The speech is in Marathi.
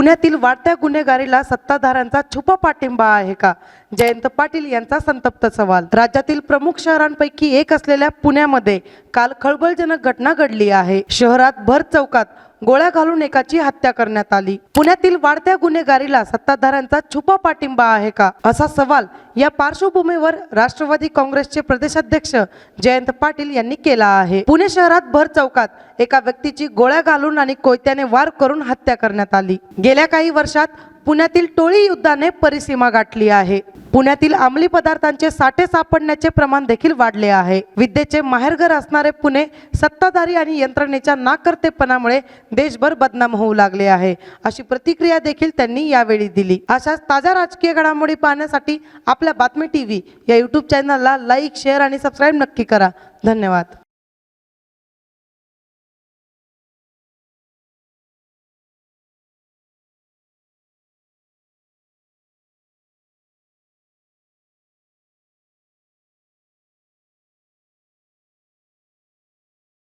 पुण्यातील वाढत्या गुन्हेगारीला सत्ताधाऱ्यांचा छुपा पाठिंबा आहे का? जयंत पाटील यांचा संतप्त सवाल. राज्यातील प्रमुख शहरांपैकी एक असलेल्या पुण्यामध्ये काल खळबळजनक घटना घडली आहे. शहरात भर चौकात गोळ्या घालून एकाची हत्या करण्यात आली. पुण्यातील वाढत्या गुन्हेगारीला सत्ताधाऱ्यांचा छुपा पाठिंबा आहे का? असा सवाल या पार्श्वभूमीवर राष्ट्रवादी काँग्रेसचे प्रदेशाध्यक्ष जयंत पाटील यांनी केला आहे. पुणे शहरात भर चौकात एका व्यक्तीची गोळ्या घालून आणि कोयत्याने वार करून हत्या करण्यात आली. गेल्या काही वर्षात पुण्यातील टोळी युद्धाने परिसीमा गाठली आहे. पुण्यातील अंमली पदार्थांचे साठे सापडण्याचे प्रमाण देखील वाढले आहे. विद्येचे माहेरघर असणारे पुणे सत्ताधारी आणि यंत्रणेच्या नाकर्तेपणामुळे देशभर बदनाम होऊ लागले आहे. अशी प्रतिक्रिया देखील त्यांनी यावेळी दिली. अशाच ताज्या राजकीय घडामोडी पाहण्यासाठी आपल्या बातमी टीव्ही या युट्यूब चॅनलला लाईक शेअर आणि सबस्क्राईब नक्की करा. धन्यवाद.